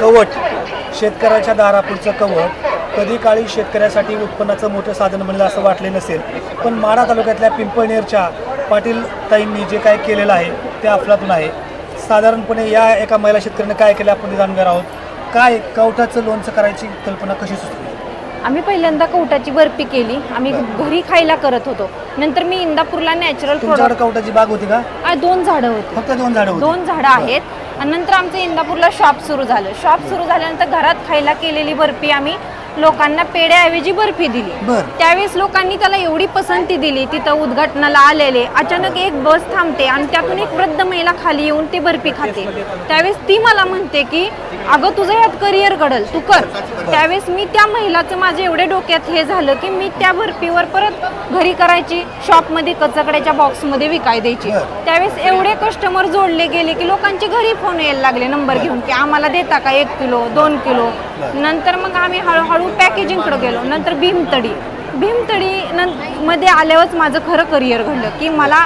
कवट शेतकऱ्याच्या दारापुढचं कवट. कधी काळी शेतकऱ्यासाठी उत्पन्नाचं मोठं साधन बनलं असं वाटले नसेल. पण माढा तालुक्यातल्या पिंपळनेरच्या पाटील ताईंनी जे काय केलेलं आहे ते अफलातून आहे. साधारणपणे या एका महिला शेतकऱ्याने काय केलं आपण घेणार आहोत? काय कवटाचं लोणचं करायची कल्पना कशी सुचली? आम्ही पहिल्यांदा कवटाची बर्फी केली. आम्ही घरी खायला करत होतो. नंतर मी इंदापूरला नॅचरल कवटाची बाग होती का? दोन झाडं होती. फक्त दोन झाडं दोन झाडं आहेत. आणि नंतर आमचं इंदापूरला शॉप सुरू झालं. शॉप सुरू झाल्यानंतर घरात खायला केलेली बर्फी आम्ही लोकांना पेढ्याऐवजी बर्फी दिली. बरं. त्यावेळेस लोकांनी त्याला एवढी पसंती दिली तिथं उद्घाटनाला आलेले. अचानक एक बस थांबते आणि त्यातून एक वृद्ध महिला खाली येऊन ती बर्फी खाते. त्यावेळेस ती मला म्हणते की अगं तुझं यात करिअर घडल तू कर. त्यावेळेस मी त्या महिलाचं माझ्या एवढे डोक्यात हे झालं की मी त्या बर्फीवर परत घरी करायची शॉपमध्ये कचकड्याच्या बॉक्समध्ये विकाय द्यायची. बरं. त्यावेळेस एवढे कस्टमर जोडले गेले की लोकांचे घरी फोन यायला लागले नंबर घेऊन की आम्हाला देता का एक किलो दोन किलो? नंतर मग आम्ही हळूहळू पॅकेजिंगकडे गेलो नंतर भीमतडी. भीमतडी नं मध्ये आल्यावरच माझं खरं करिअर घडलं की मला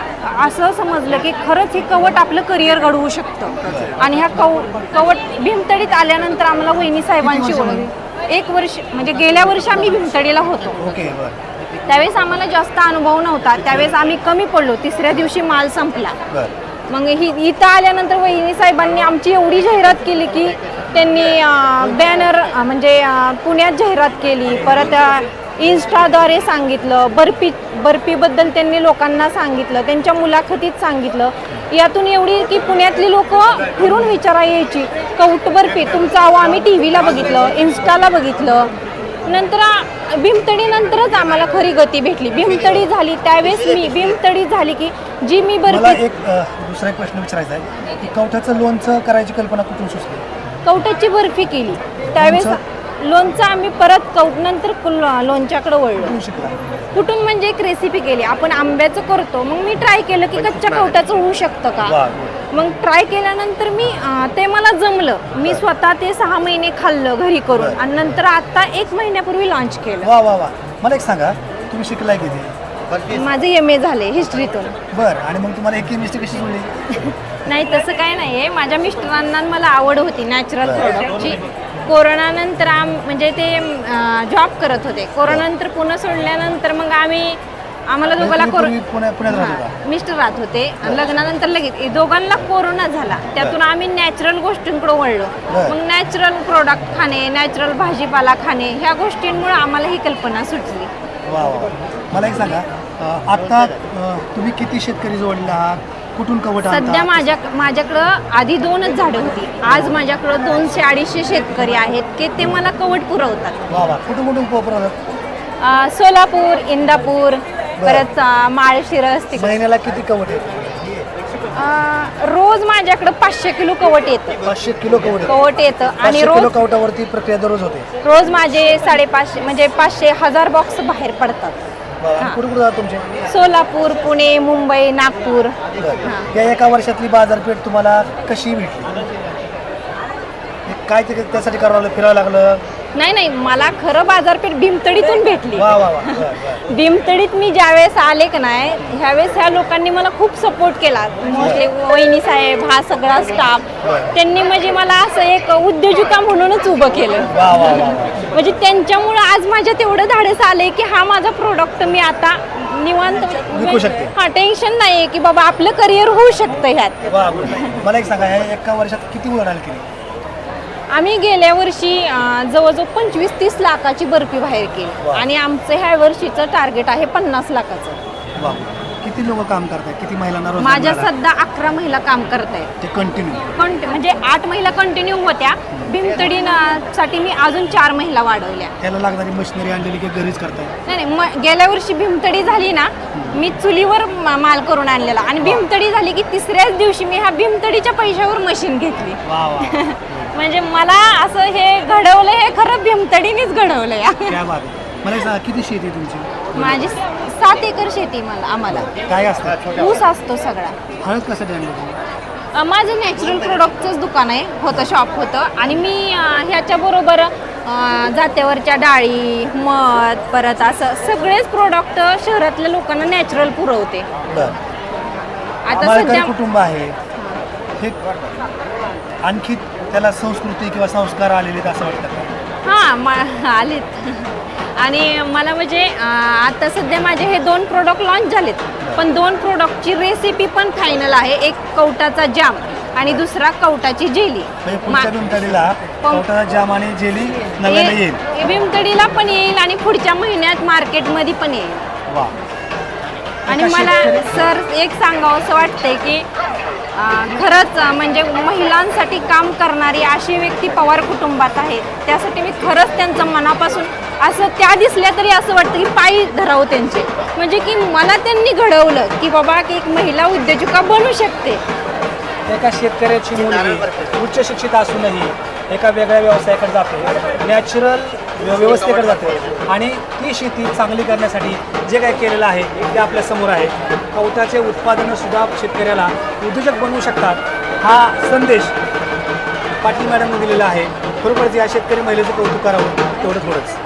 असं समजलं की खरंच हे कवट आपलं करिअर घडवू शकतं. आणि ह्या कव कवट भीमतडीत आल्यानंतर आम्हाला वहिनी साहेबांची ओळख. एक वर्ष म्हणजे गेल्या वर्षी आम्ही भीमतडीला होतो. त्यावेळेस आम्हाला जास्त अनुभव नव्हता त्यावेळेस आम्ही कमी पडलो तिसऱ्या दिवशी माल संपला. मग ही इथं आल्यानंतर वहिनी साहेबांनी आमची एवढी जाहिरात केली की त्यांनी बॅनर म्हणजे पुण्यात जाहिरात केली. परत इन्स्टाद्वारे सांगितलं. बर्फी बर्फीबद्दल त्यांनी लोकांना सांगितलं. त्यांच्या मुलाखतीत सांगितलं. यातून एवढी की पुण्यातली लोक फिरून विचारा यायची. कौट बर्फी तुमचं अहो आम्ही टी व्हीला बघितलं इन्स्टाला बघितलं. नंतर आ- भीमतडी नंतरच आम्हाला खरी गती भेटली. भीमतडी झाली त्यावेळेस मी भीमतडी झाली की जी मी मला बर्फी एक अ, दुसरा एक प्रश्न विचारायचा आहे. की कवठाचं लोणचं करायची कल्पना कुठून सुचली? कवटाची बर्फी केली. त्यावेळेस लोणचं? आम्ही परत कौट नंतर कुल- लोणच्याकडे वळलो. कुठून शिकला? कुठून म्हणजे एक रेसिपी केली. आपण आंब्याचं करतो. मग मी ट्राय केलं की कच्च्या कवटाचं होऊ शकतं वा का मग ट्राय केल्यानंतर मी अं, ते मला जमलं. मी स्वतः ते सहा महिने खाल्लं घरी करून. आणि नंतर आता एक महिन्यापूर्वी लॉन्च केलं. वा वा वा. मला एक सांगा तुम्ही शिकलाय किती? माझं एम ए झाले हिस्ट्रीतून बरं आणि मग तुम्हाला एक केमिस्ट्री कशी जुळली नाही तसं काय नाही आहे माझ्या मिस्टरांना मला आवड होती नॅचरल प्रोडक्टची कोरोनानंतर आम म्हणजे ते जॉब करत होते. कोरोनानंतर पुन्हा सोडल्यानंतर मग आम्ही आम्हाला दोघांना मिस्टर राहत होते. आणि लग्नानंतर लगेच दोघांना कोरोना झाला. त्यातून आम्ही नॅचरल गोष्टींकडे वळलो. मग नॅचरल प्रोडक्ट खाणे नॅचरल भाजीपाला खाणे ह्या गोष्टींमुळे आम्हाला ही कल्पना सुचली वा वा वा. मला एक सांगा आता तुम्ही किती शेतकरी जोडले आहात? कुठून कवट? सध्या माझ्या माझ्याकडं आधी दोनच झाडं होती. आज माझ्याकडं दोनशे अडीचशे शेतकरी आहेत की ते मला कवट पुरवतात. कुठून कुठून सोलापूर इंदापूर परत अं, माळशिरस तिकडे. महिन्याला किती कवट अं, रोज माझ्याकडं पाचशे किलो कवट येतं. पाचशे किलो कवट. कवट येतं. आणि पाचशे किलो रोज कवटावरती प्रक्रिया दररोज होते. रोज माझे साडेपाचशे म्हणजे पाचशे हजार बॉक्स बाहेर पडतात. वा वा. आणि कुठे कुठे जातात तुमचे? सोलापूर पुणे मुंबई नागपूर. बरं. या एका वर्षातली बाजारपेठ तुम्हाला कशी भेटली? हे काय ते त्यासाठी करावं लागलं फिरावं लागलं? नाही नाही मला खरं बाजारपेठ भीमतडीतून भेटली वा वा वा बरं, बरं. भीमतडीत मी ज्यावेळेस आले का नाही ह्यावेळेस ह्या लोकांनी मला खूप सपोर्ट केला मोस्टली वहिनी साहेब हा सगळा स्टाफ त्यांनी म्हणजे मला असं एक उद्योजिका म्हणूनच उभं केलं वा वा वा वा. म्हणजे त्यांच्यामुळं आज माझ्यात एवढं धाडस आले की हा माझा प्रोडक्ट मी आता निवांत विकू शकते. हा टेन्शन नाही की बाबा आपलं करिअर होऊ शकतं ह्यात वा. मला एक सांगा ह्या एका वर्षात किती उलाढाल केली आम्ही गेल्या वर्षी जवळजवळ पंचवीस तीस लाखाची बर्फी बाहेर केली. आणि आमचं ह्या वर्षीचं टार्गेट आहे पन्नास लाखाचं. वा. किती लोक काम करतात किती महिलांना माझ्या? सध्या अकरा महिला काम करत आहेत ते कंटिन्यू कंट म्हणजे आठ महिला कंटिन्यू होत्या. भीमतडी ना- साठी मी अजून चार महिला वाढवल्या. त्याला लागणारी मशिनरी आणलेली की घरीच करताय? नाही नाही गेल्या वर्षी भीमतडी झाली ना मी चुलीवर माल करून आणलेला. आणि भीमतडी झाली की तिसऱ्याच दिवशी मी ह्या भीमतडीच्या पैशावर मशीन घेतली. म्हणजे मला असं हे घडवलं हे खरं भीमतडीनेच घडवलं या. क्या बात आहे. मला एक सांगा किती शेती आहे तुमची? माझी सात एकर शेती मला आम्हाला. काय असतं? ऊस असतो सगळा. हळद आणलं तुम्ही? अ, माझं नॅचरल प्रोडक्टचंच दुकान आहे होतं शॉप होतं. आणि मी अ, ह्याच्याबरोबर अ, जात्यावरच्या डाळी मध परत असं सगळेच प्रोडक्ट शहरातल्या लोकांना नॅचरल पुरवते. बरं. आता सध्या कुटुंब आहे. हे आणखी त्याला संस्कृती किंवा संस्कार आलेले असं वाटतं? हां म आलेत. आणि मला म्हणजे आता सध्या माझे हे दोन प्रोडक्ट लॉन्च झालेत. पण दोन प्रोडक्टची रेसिपी पण फायनल आहे. एक कवटाचा जाम आणि दुसरा कवटाची जेली. म्हणजे कवटाचा जाम आणि जेली येईल. भीमतडीला पण येईल आणि पुढच्या महिन्यात मार्केटमध्ये पण येईल. आणि मला सर एक सांगावं असं वाटतंय की खरंच म्हणजे महिलांसाठी काम करणारी अशी व्यक्ती पवार कुटुंबात आहे. त्यासाठी मी खरंच त्यांचं मनापासून असं त्या दिसल्या तरी असं वाटतं की पायी धरावं त्यांचे. म्हणजे की मला त्यांनी घडवलं की बाबा की एक महिला उद्योजिका बनू शकते. एका शेतकऱ्याची मुलगी उच्च शिक्षित असूनही एका वेगळ्या व्यवसायाकडे जाते. नॅचरल व्यवस्थेकडे जाते. आणि ती शेती चांगली करण्यासाठी जे काही केलेलं आहे ते आपल्यासमोर आहे. कवताचे उत्पादनं सुद्धा शेतकऱ्याला उद्योजक बनवू शकतात. हा संदेश पाटील मॅडमने दिलेला आहे. खरोखरच या शेतकरी महिलेचं कौतुक करावं तेवढं थोडंच.